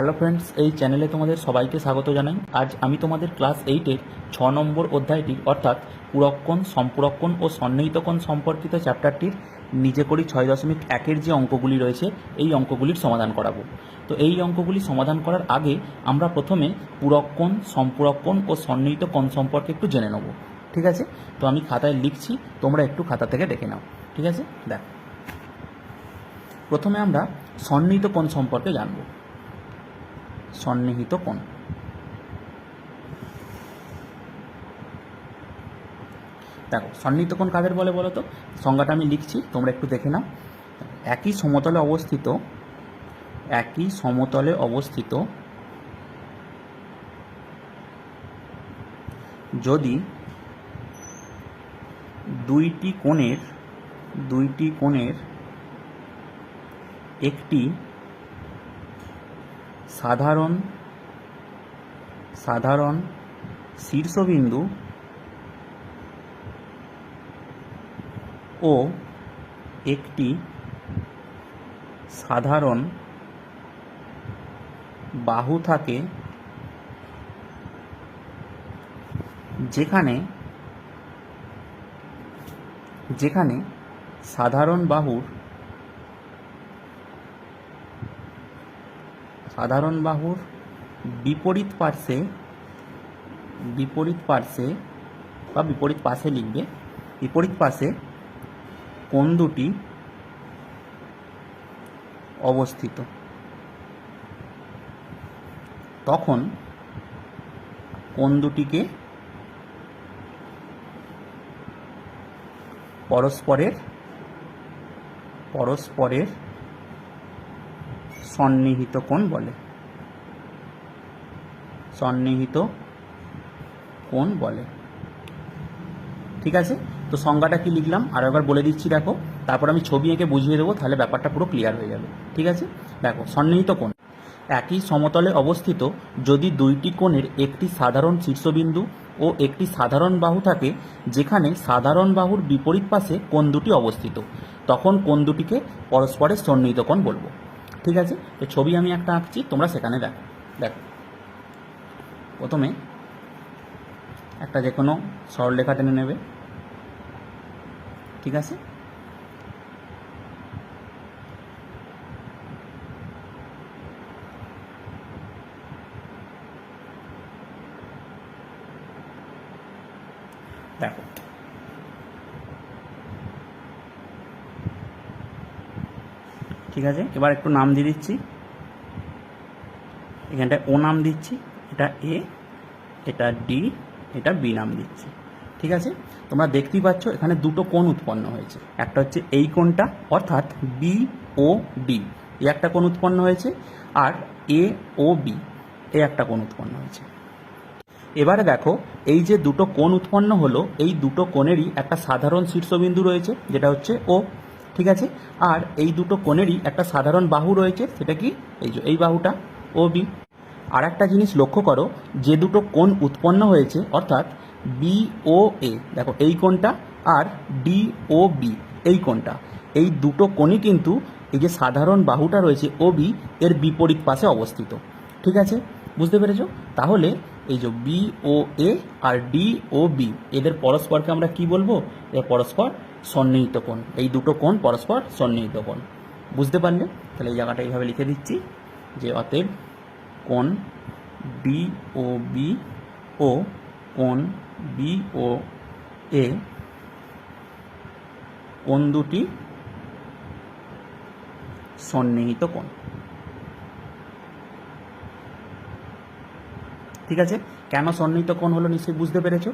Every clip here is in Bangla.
হ্যালো ফ্রেন্ডস এই চ্যানেলে তোমাদের সবাইকে স্বাগত জানাই। আজ আমি তোমাদের ক্লাস এইটের ছ নম্বর অধ্যায়টি, অর্থাৎ পুরক্ষণ, সম্পুরক্ষণ ও সন্নিহিতকণ সম্পর্কিত চ্যাপ্টারটির নিজে করি ছয় দশমিক একের যে অঙ্কগুলি রয়েছে, এই অঙ্কগুলির সমাধান করাবো। তো এই অঙ্কগুলি সমাধান করার আগে আমরা প্রথমে পুরক্ষণ, সম্পুরক্ষণ ও সন্নিহিত কোণ সম্পর্কে একটু জেনে নেব। ঠিক আছে? তো আমি খাতায় লিখছি, তোমরা একটু খাতা থেকে দেখে নাও। ঠিক আছে? দেখ। প্রথমে আমরা সন্নিহিত কোণ সম্পর্কে জানব। সন্নিহিত কোণ। দেখো, সন্নিহিত কোণ কাদের বলে বলো তো? সংজ্ঞাটা আমি লিখছি, তোমরা একটু দেখে নাও। একই সমতলে অবস্থিত, একই সমতলে অবস্থিত যদি দুইটি কোণের দুইটি কোণের একটি সাধারণ সাধারণ শীর্ষবিন্দু ও একটি সাধারণ বাহু থাকে যেখানে যেখানে সাধারণ বাহুর সাধারণ বাহুর বিপরীত পার্শ্বে বিপরীত পার্শ্বে বা বিপরীত পাশে লিখবে, বিপরীত পাশে কোন দুটি অবস্থিত। তখন কোন দুটিকে পরস্পরের পরস্পরের সন্নিহিত কোণ বলে। সন্নিহিত কোণ বলে। ঠিক আছে? তো সংজ্ঞাটা কি লিখলাম? আর একবার বলে দিচ্ছি, দেখো। তারপর আমি ছবি এঁকে বুঝিয়ে দেবো, তাহলে ব্যাপারটা পুরো ক্লিয়ার হয়ে যাবে। ঠিক আছে? দেখো, সন্নিহিত কোণ। একই সমতলে অবস্থিত, যদি দুইটি কোণের একটি সাধারণ শীর্ষবিন্দু ও একটি সাধারণ বাহু থাকে, যেখানে সাধারণ বাহুর বিপরীত পাশে কোণ দুটি অবস্থিত, তখন কোণ দুটিকে পরস্পরের সন্নিহিত কোণ বলব। ঠিক আছে? তো ছবি আমি একটা আঁকছি, তোমরা সেখানে দেখো। দেখো। প্রথমে একটা যে কোনো সরলরেখা টেনে নেবে। ঠিক আছে দেখো ঠিক আছে? এবার একটু নাম দিয়ে দিচ্ছি। এখানটায় ও নাম দিচ্ছি, এটা এ, এটা ডি, এটা বি নাম দিচ্ছি। ঠিক আছে? তোমরা দেখতেই পাচ্ছ, এখানে দুটো কোণ উৎপন্ন হয়েছে। একটা হচ্ছে এই কোণটা, অর্থাৎ বি ও ডি। এই একটা কোণ উৎপন্ন হয়েছে, আর এ ও বি এই একটা কোণ উৎপন্ন হয়েছে। এবারে দেখো, এই যে দুটো কোণ উৎপন্ন হলো, এই দুটো কোণেরই একটা সাধারণ শীর্ষবিন্দু রয়েছে, যেটা হচ্ছে ও। ঠিক আছে? আর এই দুটো কোণেরই একটা সাধারণ বাহু রয়েছে, সেটা কি? এই যে, এই বাহুটা, ও বি। আর একটা জিনিস লক্ষ্য করো, যে দুটো কোণ উৎপন্ন হয়েছে, অর্থাৎ বি ও এ, দেখো, এই কোণটা আর ডি ও বি, এই কোণটা। এই দুটো কোণই কিন্তু এই যে সাধারণ বাহুটা রয়েছে, ও বি, এর বিপরীত পাশে অবস্থিত। ঠিক আছে? বুঝতে পেরেছ? তাহলে এই যে বি ও এ আর ডি ও বি, এদের পরস্পরকে আমরা কি বলব? এর পরস্পর সন্নিহিত কোণ। এই দুটো কোণ পরস্পর সন্নিহিত কোণ। বুঝতে পারলে? তাহলে এই জায়গাটা এইভাবে লিখে দিচ্ছি যে অতএব কোণ ডি ও বি ও কোণ বি ও এ কোণ দুটি সন্নিহিত কোণ। ঠিক আছে? কেন সন্নিহিত কোণ হলো নিশ্চয়ই বুঝতে পেরেছ?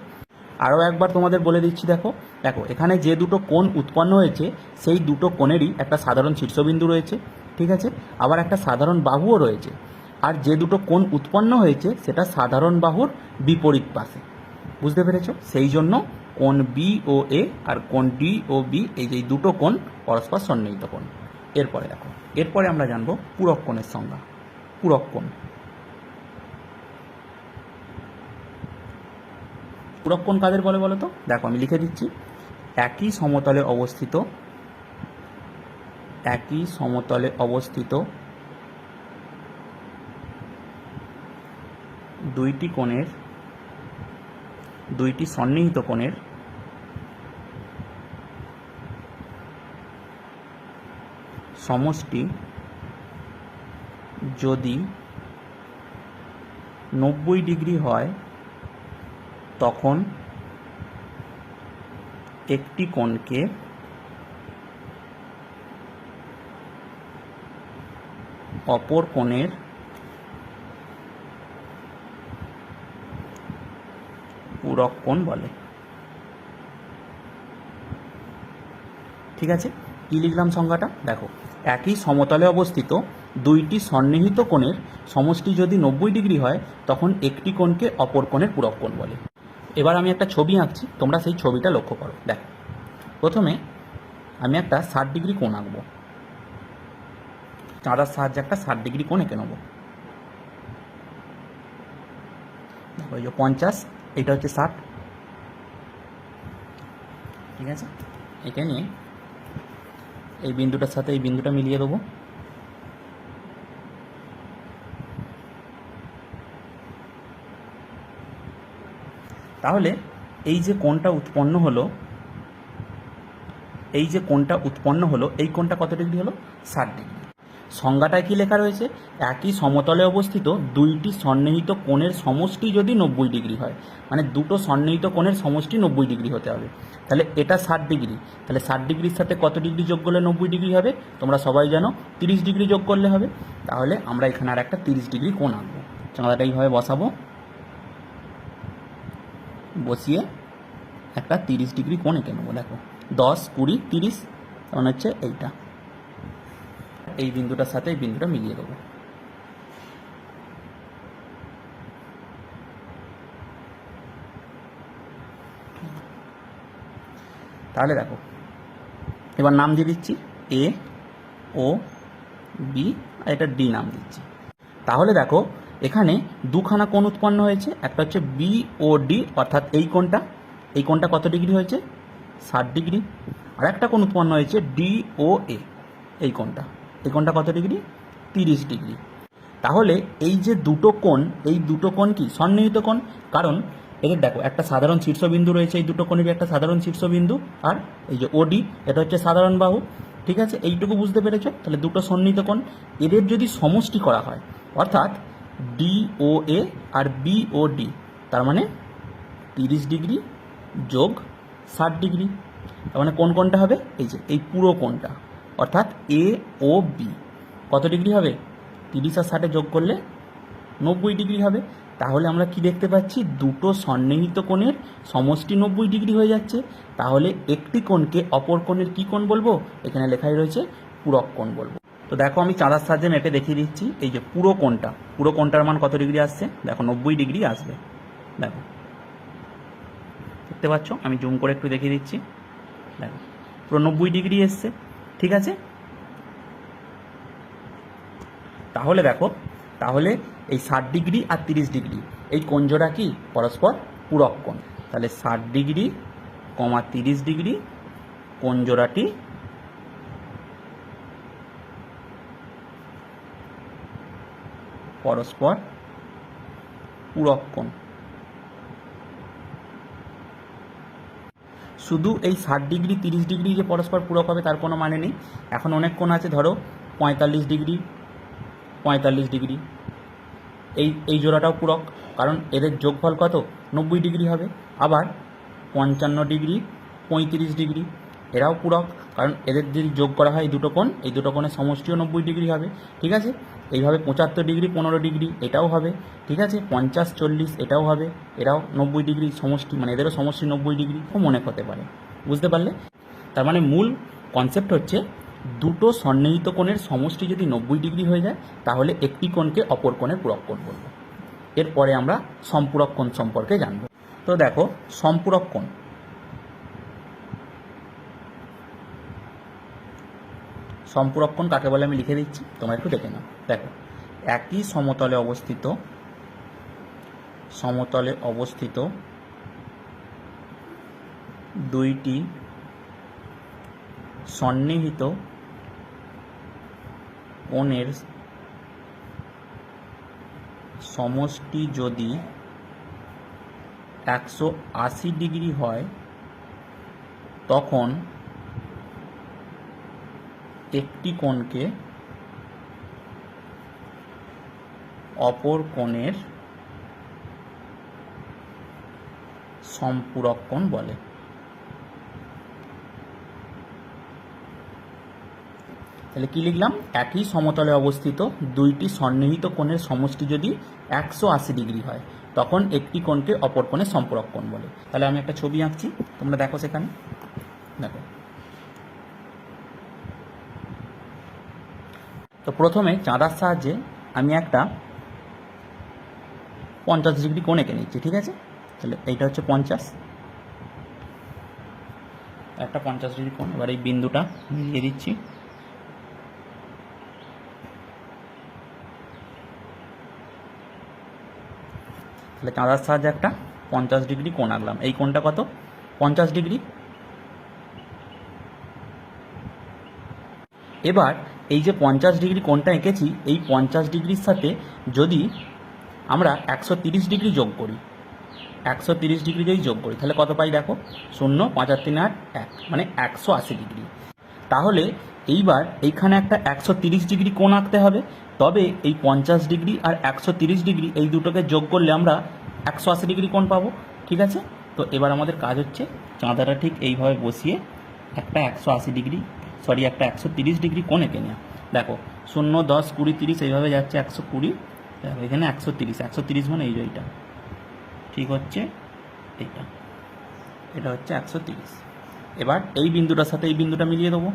আরও একবার তোমাদের বলে দিচ্ছি, দেখো দেখো, এখানে যে দুটো কোণ উৎপন্ন হয়েছে, সেই দুটো কোণেরই একটা সাধারণ শীর্ষবিন্দু রয়েছে, ঠিক আছে? আবার একটা সাধারণ বাহুও রয়েছে। আর যে দুটো কোণ উৎপন্ন হয়েছে, সেটা সাধারণ বাহুর বিপরীত পাশে। বুঝতে পেরেছ? সেই জন্য কোণ বি ও এ আর কোণ ডি ও বি এই যে দুটো কোণ পরস্পর সন্নিহিত কোণ। এরপরে দেখো, এরপরে আমরা জানব পূরক কোণের সংজ্ঞা। পূরক কোণ। পূরক কোণ কাদের বলে বলো তো? দেখো, আমি লিখে দিচ্ছি। একই সমতলে অবস্থিত, একই সমতলে অবস্থিত দুইটি কোণের, দুইটি সন্নিহিত কোণের সমষ্টি যদি নব্বই ডিগ্রি হয় তখন একটি কোণকে অপর কোণের পূরক কোণ বলে। ঠিক আছে? কি লিখলাম সংজ্ঞাটা? দেখো, একই সমতলে অবস্থিত দুইটি সন্নিহিত কোণের সমষ্টি যদি নব্বই ডিগ্রি হয়, তখন একটি কোণকে অপর কোণের পূরক কোণ বলে। এবার আমি একটা ছবি আঁকছি, তোমরা সেই ছবিটা লক্ষ্য করো। দেখো, প্রথমে আমি একটা ষাট ডিগ্রি কোণ আঁকবো। চাঁদার সাহায্যে একটা ষাট ডিগ্রি কোণ এঁকে নেব। দেখো, এই যে পঞ্চাশ, এটা হচ্ছে ষাট। ঠিক আছে? এঁকে নিয়ে এই বিন্দুটার সাথে এই বিন্দুটা মিলিয়ে দেবো। তাহলে এই যে কোণটা উৎপন্ন হলো, এই যে কোণটা উৎপন্ন হলো, এই কোণটা কত ডিগ্রি হলো? ষাট ডিগ্রি। সংজ্ঞাটায় কি লেখা রয়েছে? একই সমতলে অবস্থিত দুইটি সন্নিহিত কোণের সমষ্টি যদি নব্বই ডিগ্রি হয় মানে দুটো সন্নিহিত কোণের সমষ্টি নব্বই ডিগ্রি হতে হবে। তাহলে এটা ষাট ডিগ্রি। তাহলে ষাট ডিগ্রির সাথে কত ডিগ্রি যোগ করলে নব্বই ডিগ্রি হবে? তোমরা সবাই জানো, তিরিশ ডিগ্রি যোগ করলে হবে। তাহলে আমরা এখানে আর একটা তিরিশ ডিগ্রি কোণ আঁকবো। চাঁদাটা এইভাবে বসাবো। বসিয়ে একটা তিরিশ ডিগ্রি কোণ এঁকে নেব, দেখো। দশ, কুড়ি, তিরিশ মানে হচ্ছে এইটা। এই বিন্দুটার সাথে এই বিন্দুটা মিলিয়ে দেবো। তাহলে দেখো, এবার নাম দিয়ে দিচ্ছি এ ও বি আর এটা ডি নাম দিচ্ছি। তাহলে দেখো এখানে দুখানা কোণ উৎপন্ন হয়েছে, একটা হচ্ছে বি ও ডি অর্থাৎ এই কোণটা এই কোণটা কত ডিগ্রি হয়েছে? ষাট ডিগ্রি। আর একটা কোণ উৎপন্ন হয়েছে ডি ও এ এই কোণটা। এই কোণটা কত ডিগ্রি? তিরিশ ডিগ্রি। তাহলে এই যে দুটো কোণ, এই দুটো কোণ কি? সন্নিহিত কোণ। কারণ এদের দেখো, একটা সাধারণ শীর্ষবিন্দু রয়েছে এই দুটো কোণেরই, একটা সাধারণ শীর্ষবিন্দু, আর এই যে ওডি এটা হচ্ছে সাধারণ বাহু। ঠিক আছে? এইটুকু বুঝতে পেরেছ? তাহলে দুটো সন্নিহিত কোণ। এদের যদি সমষ্টি করা হয়, অর্থাৎ ডি ও এ আর বি ও ডি তার মানে তিরিশ ডিগ্রি যোগ ষাট ডিগ্রি। তার মানে কোন কোনটা হবে? এই যে, এই পুরো কোণটা অর্থাৎ এ ও বি কত ডিগ্রি হবে? তিরিশ আর ষাটে যোগ করলে নব্বই ডিগ্রি হবে। তাহলে আমরা কি দেখতে পাচ্ছি? দুটো সন্নিহিত কোণের সমষ্টি নব্বই ডিগ্রি হয়ে যাচ্ছে। তাহলে একটি কোণকে অপর কোণের কী কোণ বলব? এখানে লেখাই রয়েছে পূরক কোণ বলব। তো দেখো আমি চাঁদার সাহায্যে মেপে দেখিয়ে দিচ্ছি, এই যে পুরো কোণটা। পুরো কোণটার মান কত ডিগ্রি আসছে? দেখো, নব্বই ডিগ্রি আসবে। দেখো। দেখতে পাচ্ছ? আমি জুম করে একটু দেখিয়ে দিচ্ছি। দেখো, পুরো নব্বই ডিগ্রি এসছে। ঠিক আছে? তাহলে দেখো, তাহলে এই ষাট ডিগ্রি আর তিরিশ ডিগ্রি, এই কোণ কি? পরস্পর পূরক কোণ। তাহলে ষাট ডিগ্রি, কমা তিরিশ ডিগ্রি কোণ পরস্পর পূরক কোণ শুধু এই ষাট ডিগ্রি, তিরিশ ডিগ্রি যে পরস্পর পূরক হবে, তার কোনো মানে নেই। এখন অনেক কোণ আছে, ধরো পঁয়তাল্লিশ ডিগ্রি পঁয়তাল্লিশ ডিগ্রি। এই এই জোড়াটাও পূরক, কারণ এদের যোগফল কত? নব্বই ডিগ্রি হবে। আবার পঞ্চান্ন ডিগ্রি, পঁয়ত্রিশ ডিগ্রি এরাও পূরক কারণ এদের যদি যোগ করা হয় এই দুটো কোণ, এই দুটো কোণের সমষ্টিও নব্বই ডিগ্রি হবে, ঠিক আছে? এইভাবে পঁচাত্তর ডিগ্রি, পনেরো ডিগ্রি, এটাও হবে, ঠিক আছে? পঞ্চাশ, চল্লিশ, এটাও হবে, এরাও নব্বই ডিগ্রি সমষ্টি মানে এদেরও সমষ্টি নব্বই ডিগ্রি মনে হতে পারে, বুঝতে পারলে? তার মানে মূল কনসেপ্ট হচ্ছে, দুটো সন্নিহিত কোণের সমষ্টি যদি নব্বই ডিগ্রি হয়ে যায়, তাহলে একটি কোণকে অপর কোণের পূরক কোণ এরপরে আমরা সম্পূরক কোণ সম্পর্কে জানব। তো দেখো, সম্পূরক কোণ সম্পূরক কোণ কাকে বলে আমি লিখে দিচ্ছি? তোমরা একটু দেখে নাও। দেখো, একই সমতলে অবস্থিত সমতলে অবস্থিত দুইটি সন্নিহিত কোণের সমষ্টি যদি একশো আশি ডিগ্রি হয়, তখন একটি কোণকে অপর কোণের সম্পূরক কোণ বলে। তাহলে কি লিখলাম? একই সমতলে অবস্থিত দুইটি সন্নিহিত কোণের সমষ্টি যদি একশো আশি ডিগ্রি হয়, তখন একটি কোণকে অপর কোণের সম্পূরক কোণ বলে। তাহলে আমি একটা ছবি আঁকছি, তোমরা দেখো সেখানে। দেখো। তো প্রথমে চাঁদার সাহায্যে আমি একটা পঞ্চাশ ডিগ্রি কোণ এঁকে নিচ্ছি, ঠিক আছে? তাহলে এইটা হচ্ছে পঞ্চাশ। একটা পঞ্চাশ ডিগ্রি কোণ, এবার এই বিন্দুটা মিলিয়ে দিচ্ছি। তাহলে চাঁদার সাহায্যে একটা পঞ্চাশ ডিগ্রি কোণ আঁকলাম। এই কোণটা কত? পঞ্চাশ ডিগ্রি। এবার এই যে পঞ্চাশ ডিগ্রি কোনটা এঁকেছি, এই পঞ্চাশ ডিগ্রির সাথে যদি আমরা একশো তিরিশ ডিগ্রি যোগ করি, একশো তিরিশ ডিগ্রি যদি যোগ করি, তাহলে কত পাই দেখো? শূন্য পাঁচার তিন আট, এক মানে একশো আশি ডিগ্রি। তাহলে এইবার এইখানে একটা একশো তিরিশ ডিগ্রি কোণ আঁকতে হবে, তবে এই পঞ্চাশ ডিগ্রি আর একশো তিরিশ ডিগ্রি এই দুটোকে যোগ করলে আমরা একশো আশি ডিগ্রি কোণ পাবো, ঠিক আছে? তো এবার আমাদের কাজ হচ্ছে চাঁদাটা ঠিক এইভাবে বসিয়ে একটা একশো আশি ডিগ্রি সরি, একটা একশো তিরিশ ডিগ্রি কোণ নেওয়া দেখো, শূন্য, দশ, কুড়ি, তিরিশ, এইভাবে যাচ্ছে একশো কুড়ি। দেখো, এখানে একশো তিরিশ একশো তিরিশ মানে এই যে এইটা। ঠিক হচ্ছে এইটা। এটা হচ্ছে একশো তিরিশ। এবার এই বিন্দুটার সাথে এই বিন্দুটা মিলিয়ে দেবো।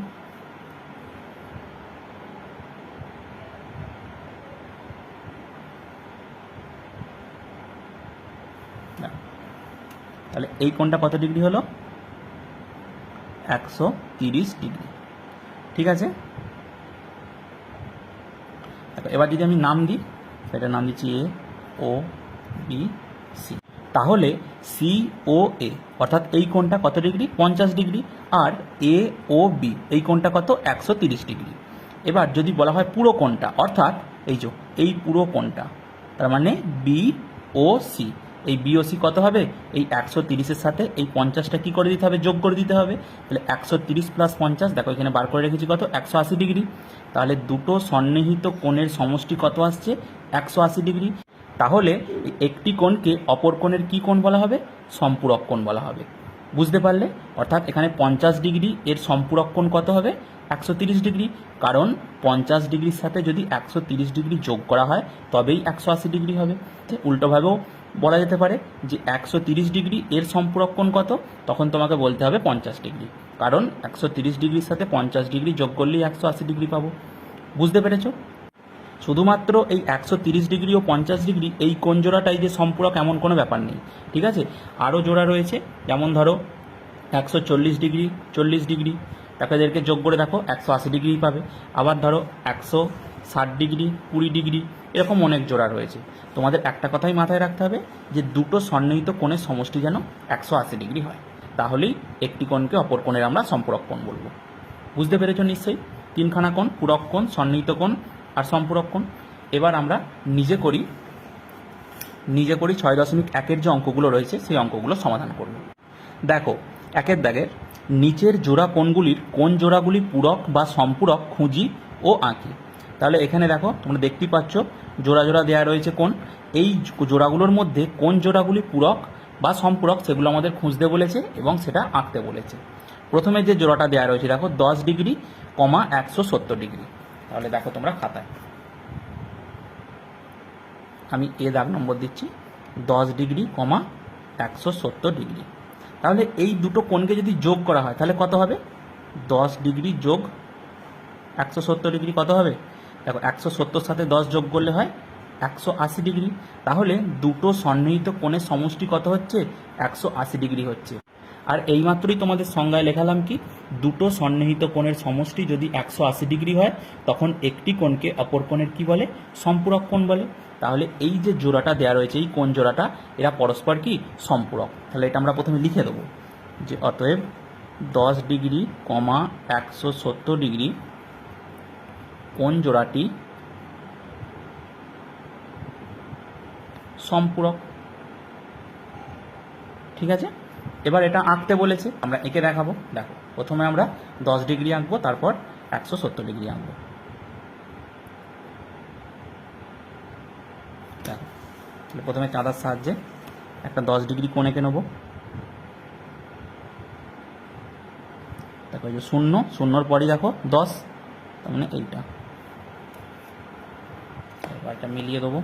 তাহলে এই কোণটা কত ডিগ্রি হলো? একশো তিরিশ ডিগ্রি। ঠিক আছে? এবার যদি আমি নাম দিই, সেটা নাম দিচ্ছি এ ও বি সি তাহলে সি ও এ অর্থাৎ এই কোণটা কত ডিগ্রি? পঞ্চাশ ডিগ্রি। আর এ ও বি এই কোণটা কত? একশো তিরিশ ডিগ্রি। এবার যদি বলা হয় পুরো কোণটা, অর্থাৎ এই যে, এই পুরো কোণটা, তার মানে বি ও সি এই বিওসি কত হবে? এই একশো তিরিশের সাথে এই পঞ্চাশটা কী করে দিতে হবে? যোগ করে দিতে হবে। তাহলে একশো তিরিশ প্লাস পঞ্চাশ, দেখো এখানে বার করে রেখেছি কত? একশো আশি ডিগ্রি। তাহলে দুটো সন্নিহিত কোণের সমষ্টি কত আসছে? একশো আশি ডিগ্রি। তাহলে একটি কোণকে অপর কোণের কী কোণ বলা হবে? সম্পূরক কোণ বলা হবে। বুঝতে পারলে? অর্থাৎ এখানে পঞ্চাশ ডিগ্রি এর সম্পূরক কোণ কত হবে? একশো তিরিশ ডিগ্রি। কারণ পঞ্চাশ ডিগ্রির সাথে যদি একশো তিরিশ ডিগ্রি যোগ করা হয়, তবেই একশো আশি ডিগ্রি হবে। উল্টোভাবেও বলা যেতে পারে যে একশো ডিগ্রি এর সম্পূরক কোণ কত? তখন তোমাকে বলতে হবে পঞ্চাশ ডিগ্রি। কারণ একশো ডিগ্রির সাথে পঞ্চাশ ডিগ্রি যোগ করলেই একশো আশি ডিগ্রি পাবো। বুঝতে পেরেছ? শুধুমাত্র এই একশো ডিগ্রি ও পঞ্চাশ ডিগ্রি এই কোণ জোড়াটাই যে সম্পূরক, এমন কোনো ব্যাপার নেই। ঠিক আছে? আরও জোড়া রয়েছে। যেমন ধরো, একশো চল্লিশ ডিগ্রি চল্লিশ ডিগ্রি। তাকে যোগ করে দেখো, একশো আশি ডিগ্রি পাবে। আবার ধরো, একশো ষাট ডিগ্রি, কুড়ি ডিগ্রি, এরকম অনেক জোড়া রয়েছে। তোমাদের একটা কথাই মাথায় রাখতে হবে যে দুটো সন্নিহিত কোণের সমষ্টি যেন একশো আশি ডিগ্রি হয়। তাহলেই একটি কোণকে অপর কোণের আমরা সম্পূরক কোণ বলব। বুঝতে পেরেছ নিশ্চয়ই? তিনখানা কোণ, পূরক কোণ সন্নিহিত কোণ আর সম্পূরক কোণ। এবার আমরা নিজে করি নিজে করি ছয় দশমিক একের যে অঙ্কগুলো রয়েছে, সেই অঙ্কগুলো সমাধান করব। দেখো, একের দাগের নিচের জোড়া কোণগুলির কোন জোড়াগুলি পূরক বা সম্পূরক, খুঁজি ও আঁকি। তাহলে এখানে দেখো, তোমরা দেখতেই পাচ্ছ, জোড়া জোড়া দেওয়া রয়েছে কোন এই জোড়াগুলোর মধ্যে কোন জোড়াগুলি পূরক বা সম্পূরক সেগুলো আমাদের খুঁজতে বলেছে এবং সেটা আঁকতে বলেছে। প্রথমে যে জোড়াটা দেওয়া রয়েছে, দেখো, দশ ডিগ্রি, কমা একশো সত্তর ডিগ্রি। তাহলে দেখো তোমরা খাতায়। আমি এ দাগ নম্বর দিচ্ছি, দশ ডিগ্রি, কমা একশো সত্তর ডিগ্রি। তাহলে এই দুটো কোণকে যদি যোগ করা হয়, তাহলে কত হবে? দশ ডিগ্রি যোগ একশো সত্তর ডিগ্রি কত হবে? দেখো, একশো সত্তর সাথে দশ যোগ করলে হয় একশো আশি ডিগ্রি। তাহলে দুটো সন্নিহিত কোণের সমষ্টি কত হচ্ছে? একশো আশি ডিগ্রি হচ্ছে। আর এইমাত্রই তোমাদের সংজ্ঞায় লেখালাম কি? দুটো সন্নিহিত কোণের সমষ্টি যদি একশো আশি ডিগ্রি হয়, তখন একটি কোণকে অপর কোণের কি বলে? সম্পূরক কোণ বলে। তাহলে এই যে জোড়াটা দেওয়া রয়েছে, এই কোণ জোড়াটা, এরা পরস্পর কি? সম্পূরক। তাহলে এটা আমরা প্রথমে লিখে দেবো যে অতএব দশ ডিগ্রি, কমা একশো সত্তর ডিগ্রি কোণ জোড়াটি সম্পূরক? ঠিক আছে? এবার এটা আঁকতে বলেছে। আমরা এঁকে দেখাবো। দেখো, প্রথমে আমরা দশ ডিগ্রি আঁকবো, তারপর একশো সত্তর ডিগ্রি আঁকবো। দেখো প্রথমে চাঁদার সাহায্যে একটা দশ ডিগ্রি কোণ এঁকে নেব। দেখো শূন্য, শূন্যর পরই দেখো দশ, তার মানে এইটা। এটা মিলিয়ে দেবো।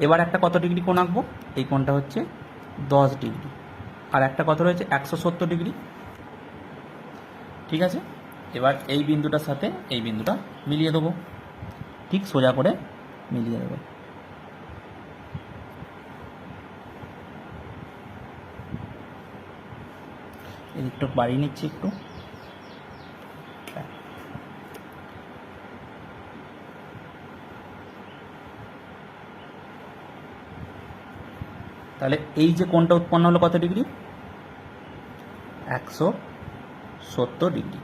এবার একটা কত ডিগ্রি কোণ আঁকবো? এই কোণটা হচ্ছে দশ ডিগ্রি। আর একটা কত রয়েছে? একশো সত্তর ডিগ্রি। ঠিক আছে? এবার এই বিন্দুটার সাথে এই বিন্দুটা মিলিয়ে দেবো। ঠিক সোজা করে মিলিয়ে দেবো। এদিকটা বাড়িয়ে নিচ্ছি একটু। তাহলে এই যে কোণটা উৎপন্ন হলো কত ডিগ্রি? একশো সত্তর ডিগ্রি।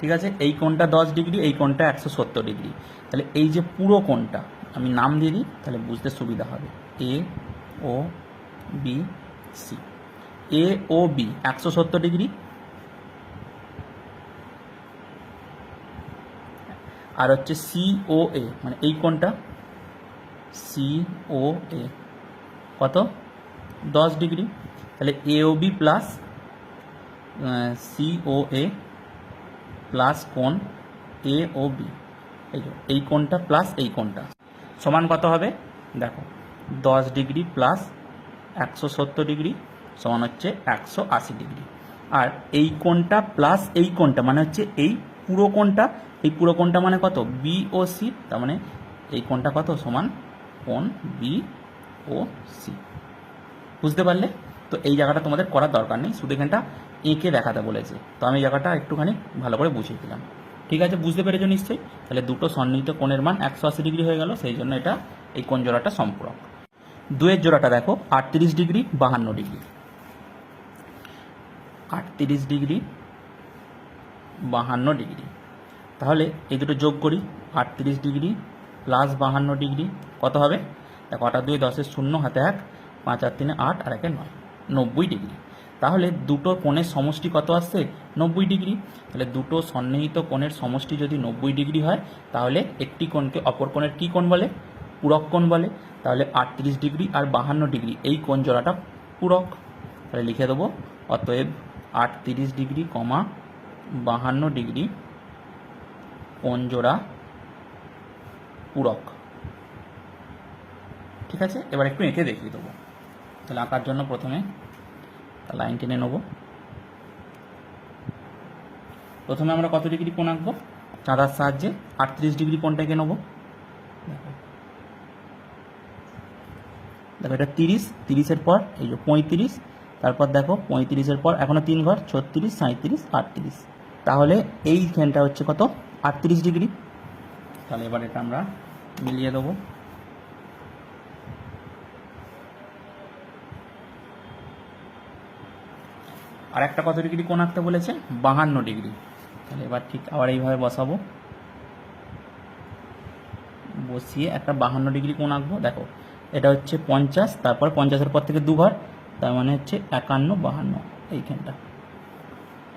ঠিক আছে? এই কোণটা দশ ডিগ্রি, এই কোণটা একশো সত্তর ডিগ্রি। তাহলে এই যে পুরো কোণটা, আমি নাম দিয়ে দিই, তাহলে বুঝতে সুবিধা হবে। A, O, B, C. A O B একশো সত্তর ডিগ্রি। আর হচ্ছে সি ও এ মানে এই কোণটা। সি ও এ কত? দশ ডিগ্রি। তাহলে A O B plus C O A plus কোণ এ ও বি এই কোণটা প্লাস এই কোণটা। সমান কত হবে? দেখো, দশ ডিগ্রি প্লাস একশো সত্তর ডিগ্রি। সমান হচ্ছে একশো আশি ডিগ্রি। আর এই কোণটা প্লাস এই কোণটা মানে হচ্ছে এই পুরো কোণটা, এই পুরো কোণটা মানে কত? বি ও সি তার মানে এই কোণটা কত? সমান কোণ বি ও সি বুঝতে পারলে? তো এই জায়গাটা তোমাদের করার দরকার নেই, শুধু এখানটা এঁকে দেখাতে বলেছে। তো আমি জায়গাটা একটুখানি ভালো করে বুঝিয়ে দিলাম। ঠিক আছে? বুঝতে পেরেছ নিশ্চয়ই? তাহলে দুটো সন্নিহিত কোণের মান একশো আশি ডিগ্রি হয়ে গেল, সেই জন্য এটা এই কোণ জোড়াটা সম্পূরক। দুয়ের জোড়াটা দেখো, আটত্রিশ ডিগ্রি, বাহান্ন ডিগ্রি। আটত্রিশ ডিগ্রি, বাহান্ন ডিগ্রি। তাহলে এই দুটো যোগ করি, আটত্রিশ ডিগ্রি প্লাস বাহান্ন ডিগ্রি, কত হবে? দেখো, আটা দুই দশের শূন্য, হাতে এক, পাঁচ আর তিনে আট, আর একে নয়, নব্বই ডিগ্রি। তাহলে দুটো কোণের সমষ্টি কত আসছে? নব্বই ডিগ্রি। তাহলে দুটো সন্নিহিত কোণের সমষ্টি যদি নব্বই ডিগ্রি হয়, তাহলে একটি কোণকে অপর কোণের কী কোণ বলে? পূরক কোণ বলে। তাহলে আটত্রিশ ডিগ্রি আর বাহান্ন ডিগ্রি, এই কোণ জোড়াটা পূরক। তাহলে লিখে দেবো, অতএব আটত্রিশ ডিগ্রি কমা বাহান্ন ডিগ্রি জোড়া পূরক। ঠিক আছে? এবার একটু এঁকে দেখিয়ে দেবো। তাহলে আঁকার জন্য প্রথমে লাইন টেনে নেব। প্রথমে আমরা কত ডিগ্রি কোণ আঁকবো? চাঁদার সাহায্যে আটত্রিশ ডিগ্রি কোণটা এঁকে নেব। দেখো, এটা তিরিশ, তিরিশের পর এই যে পঁয়ত্রিশ তারপর দেখো পঁয়ত্রিশের পর এখনও তিন ঘর, ছত্রিশ সাঁত্রিশ আটত্রিশ। তাহলে এই এইখানটা হচ্ছে কত? আটত্রিশ ডিগ্রি। তাহলে এবার এটা আমরা মিলিয়ে দেবো। আর একটা কত ডিগ্রি কোণ আঁকতে বলেছে? বাহান্ন ডিগ্রি। তাহলে এবার ঠিক আবার এইভাবে বসাবো। বসিয়ে একটা বাহান্ন ডিগ্রি কোণ আঁকবো। দেখো, এটা হচ্ছে পঞ্চাশ, তারপর পঞ্চাশের পর থেকে দু ঘর তার মানে হচ্ছে একান্ন, বাহান্ন এইখানটা।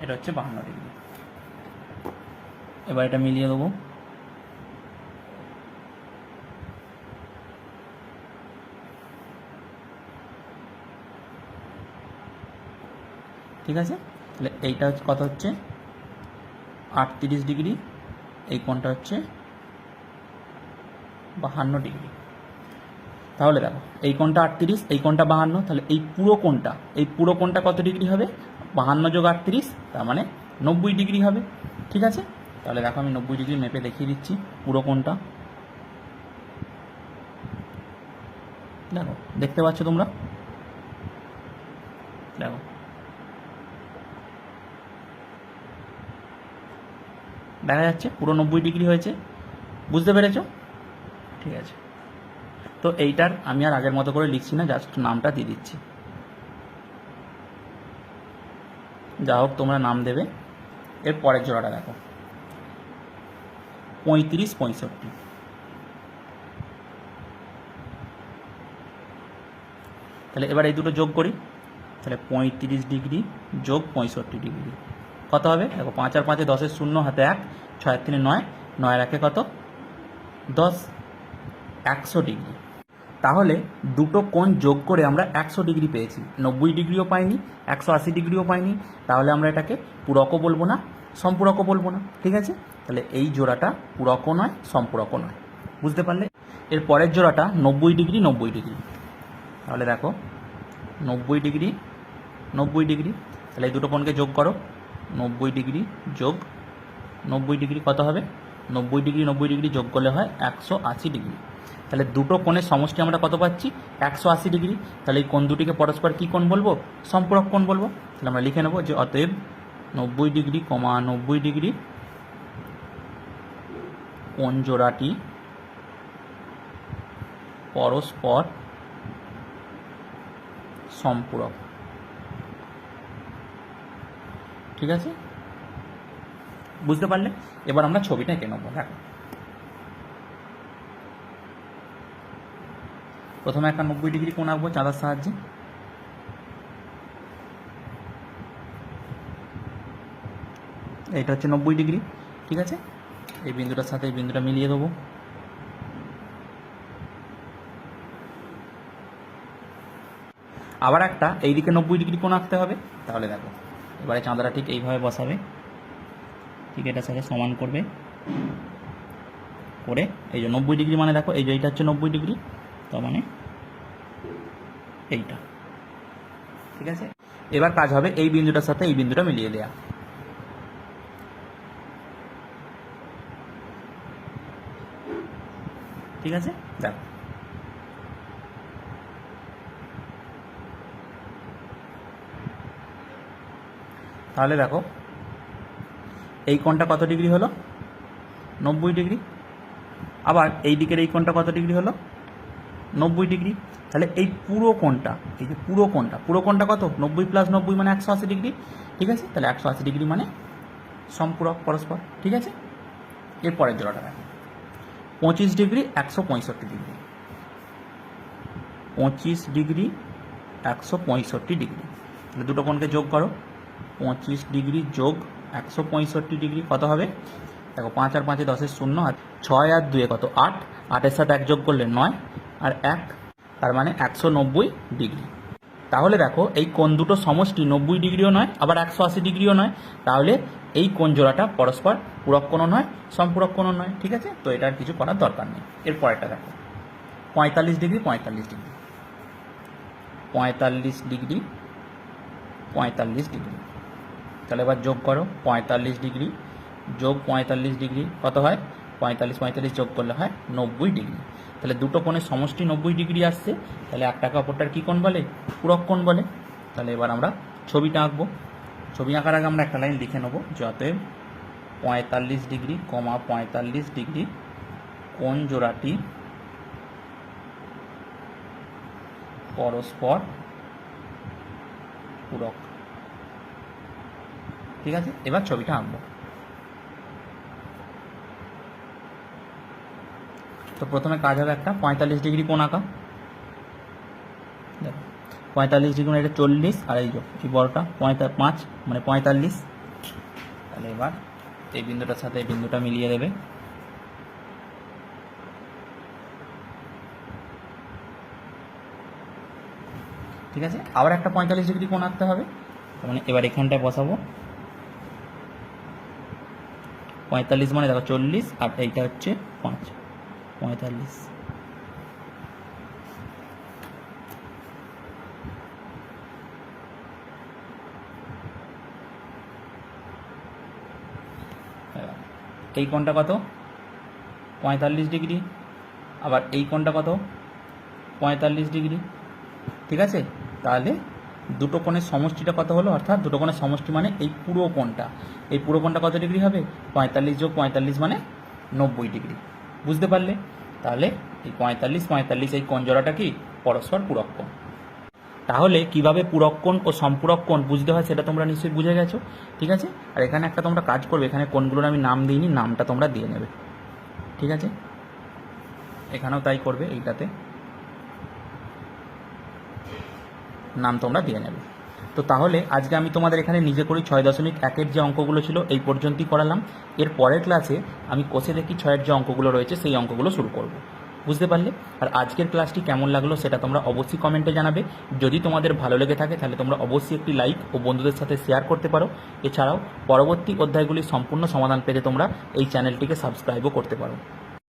এটা হচ্ছে বাহান্ন ডিগ্রি এবার এটা মিলিয়ে দেবো। ঠিক আছে? তাহলে এইটা হচ্ছে কত হচ্ছে? আটত্রিশ ডিগ্রি এই কোণটা হচ্ছে বাহান্ন ডিগ্রি তাহলে দেখো, এই কোণটা আটত্রিশ, এই কোণটা বাহান্ন, তাহলে এই পুরো কোণটা, এই পুরো কোণটা কত ডিগ্রি হবে? বাহান্ন যোগ আটত্রিশ, তার মানে নব্বই ডিগ্রি হবে, ঠিক আছে? তাহলে দেখো, আমি নব্বই ডিগ্রি মেপে দেখিয়ে দিচ্ছি পুরো কোণটা। দেখো, দেখতে পাচ্ছ তোমরা? দেখো। দেখা যাচ্ছে পুরো নব্বই ডিগ্রি হয়েছে, বুঝতে পেরেছ? ঠিক আছে। তো এইটার আমি আর আগের মতো করে লিখছি না জাস্ট নামটা দিয়ে দিচ্ছি। যা হোক, তোমরা নাম দেবে। এর পরের জোড়াটা দেখো। পঁয়ত্রিশ পঁয়ষট্টি। তাহলে এবার এই দুটো যোগ করি। তাহলে পঁয়ত্রিশ ডিগ্রি যোগ পঁয়ষট্টি ডিগ্রি। কত হবে? দেখো, পাঁচ আর পাঁচে দশের শূন্য, হাতে এক ছয় আর তিনে নয় নয় একে কত? দশ। একশো ডিগ্রি। তাহলে দুটো কোণ যোগ করে আমরা একশো ডিগ্রি পেয়েছি। নব্বই ডিগ্রিও পাইনি, একশো আশি ডিগ্রিও পাইনি। তাহলে আমরা এটাকে পূরকও বলব না, সম্পূরকও বলব না, ঠিক আছে? তাহলে এই জোড়াটা পূরকও নয়, সম্পূরকও নয়। বুঝতে পারলে? এর পরের জোড়াটা নব্বই ডিগ্রি নব্বই ডিগ্রি। তাহলে দেখো, নব্বই ডিগ্রি নব্বই ডিগ্রি। তাহলে এই দুটো কোণকে যোগ করো, নব্বই ডিগ্রি যোগ, নব্বই ডিগ্রি কত হবে? নব্বই ডিগ্রি নব্বই ডিগ্রি যোগ করলে হয় একশো আশি ডিগ্রি। তাহলে দুটো কোণের সমষ্টি আমরা কত পাচ্ছি? একশো আশি ডিগ্রি। তাহলে এই কোণ দুটিকে পরস্পর কী কোণ বলব? সম্পূরক কোণ বলব। তাহলে আমরা লিখে নেব যে অতএব নব্বই ডিগ্রি কমা নব্বই ডিগ্রি কোণ জোড়াটি পরস্পর সম্পূরক। ঠিক আছে? বুঝতে পারলে? এবার আমরা ছবিটা এঁকে নেব। দেখো প্রথমে একটা নব্বই ডিগ্রি কোণ আঁকবো, চাঁদার সাহায্যে। এইটা হচ্ছে নব্বই ডিগ্রি, ঠিক আছে? এই বিন্দুটার সাথে এই বিন্দুটা মিলিয়ে দেবো। আবার একটা, এইদিকে নব্বই ডিগ্রি কোণ আঁকতে হবে, তাহলে দেখো, এবারে চাঁদাটা ঠিক এইভাবে বসাবে। ঠিক এটার সাথে সমান করবে। করে, এই যে নব্বই ডিগ্রি মানে দেখো, এই যে এইটা হচ্ছে নব্বই ডিগ্রি। তার মানে? এইটা। ঠিক আছে? এবার কাজ হবে এই বিন্দুটার সাথে এই বিন্দুটা মিলিয়ে দেয়া। ঠিক আছে? দেখো তাহলে দেখো, এই কোণটা কত ডিগ্রি হলো? নব্বই ডিগ্রি। আবার এই দিকের এই কোণটা কত ডিগ্রি হলো? নব্বই ডিগ্রি। তাহলে এই পুরো কোণটা, এই যে পুরো কোণটা পুরো কোণটা কত? নব্বই প্লাস নব্বই মানে একশো আশি ডিগ্রি। ঠিক আছে? তাহলে একশো আশি ডিগ্রি মানে সম্পূরক পরস্পর। ঠিক আছে? এরপরের জোড়াটা দেখো। পঁচিশ ডিগ্রি একশো পঁয়ষট্টি ডিগ্রি। পঁচিশ ডিগ্রি একশো পঁয়ষট্টি ডিগ্রি। তাহলে দুটো কোণকে যোগ করো। পঁচিশ ডিগ্রি যোগ একশো পঁয়ষট্টি ডিগ্রি কত হবে? দেখো, পাঁচ আর পাঁচে দশের শূন্য আর ছয় আর দুয়ে কত? আট। আটের সাথে এক যোগ করলে নয়। আর এক, তার মানে একশো নব্বই ডিগ্রি। তাহলে দেখো, এই কোণ দুটো সমষ্টি নব্বই ডিগ্রিও নয়, আবার একশো আশি ডিগ্রিও নয়। তাহলে এই কোণ জোড়াটা পরস্পর পূরক কোণও নয়, সম্পূরক কোণও নয়, ঠিক আছে? তো এটার কিছু করার দরকার নেই। এর পরেরটা দেখো, পঁয়তাল্লিশ ডিগ্রি পঁয়তাল্লিশ ডিগ্রি। পঁয়তাল্লিশ ডিগ্রি পঁয়তাল্লিশ ডিগ্রি। তাহলে এবার যোগ করো, পঁয়তাল্লিশ ডিগ্রি, যোগ পঁয়তাল্লিশ ডিগ্রি, কত হয়? পঁয়তাল্লিশ পঁয়তাল্লিশ যোগ করলে হয় নব্বই ডিগ্রি। তাহলে দুটো কোণের সমষ্টি নব্বই ডিগ্রি আসছে, তাহলে একটাকে অপরটার কী কোণ বলে? পূরক কোণ বলে। তাহলে এবার আমরা ছবিটা আঁকবো। ছবি আঁকার আগে আমরা একটা লাইন লিখে নেব, যাতে পঁয়তাল্লিশ ডিগ্রি কমা পঁয়তাল্লিশ ডিগ্রি কোন জোড়াটি পরস্পর পূরক। ঠিক আছে? এবার ছবিটা আঁকবো। তো প্রথমে কাজ হবে একটা, পঁয়তাল্লিশ ডিগ্রি কোণ আঁকা। দেখো, পঁয়তাল্লিশ ডিগ্রি মানে এটা চল্লিশ, আর এই যে, এই বড়টা পঁয়তা, পাঁচ মানে পঁয়তাল্লিশ। তাহলে এবার এই বিন্দুটার সাথে এই বিন্দুটা মিলিয়ে দেবে। ঠিক আছে? আবার একটা পঁয়তাল্লিশ ডিগ্রি কোণ আঁকতে হবে। মানে এবার এখানটায় বসাবো। পঁয়তাল্লিশ মানে দেখো চল্লিশ, আর এইটা হচ্ছে পাঁচ। পঁয়তাল্লিশ। এই কোণটা কত? পঁয়তাল্লিশ ডিগ্রি। আবার এই কোণটা কত? পঁয়তাল্লিশ ডিগ্রি। ঠিক আছে? তাহলে দুটো কোণের সমষ্টিটা কত হলো? অর্থাৎ দুটো কোণের সমষ্টি মানে এই পুরো কোণটা। এই পুরো কোণটা কত ডিগ্রি হবে? পঁয়তাল্লিশ যোগ পঁয়তাল্লিশ মানে নব্বই ডিগ্রি। বুঝতে পারলে? তাহলে এই পঁয়তাল্লিশ পঁয়তাল্লিশ এই জোড়াটা কি পরস্পর পূরক তাহলে কীভাবে পূরক কোণ ও সম্পূরক কোণ বুঝতে হয় সেটা তোমরা নিশ্চয়ই বুঝে গেছো, ঠিক আছে? আর এখানে একটা তোমরা কাজ করবে, এখানে কোনগুলোর আমি নাম দিইনি, নামটা তোমরা দিয়ে নেবে, ঠিক আছে? এখানেও তাই করবে, এইটাতে। নাম তোমরা দিয়ে নেবে। তো তাহলে আজকে আমি তোমাদের এখানে নিজে করি ছয় দশমিক একের যে অঙ্কগুলো ছিল, এই পর্যন্তই করালাম। এর পরের ক্লাসে আমি কোষে দেখি ছয়ের যে অঙ্কগুলো রয়েছে, সেই অঙ্কগুলো শুরু করব। বুঝতে পারলে? আর আজকের ক্লাসটি কেমন লাগল সেটা তোমরা অবশ্যই কমেন্টে জানাবে। যদি তোমাদের ভালো লেগে থাকে, তাহলে তোমরা অবশ্যই একটি লাইক ও বন্ধুদের সাথে শেয়ার করতে পারো। এছাড়াও, পরবর্তী অধ্যায়গুলির সম্পূর্ণ সমাধান পেতে তোমরা এই চ্যানেলটিকে সাবস্ক্রাইবও করতে পারো।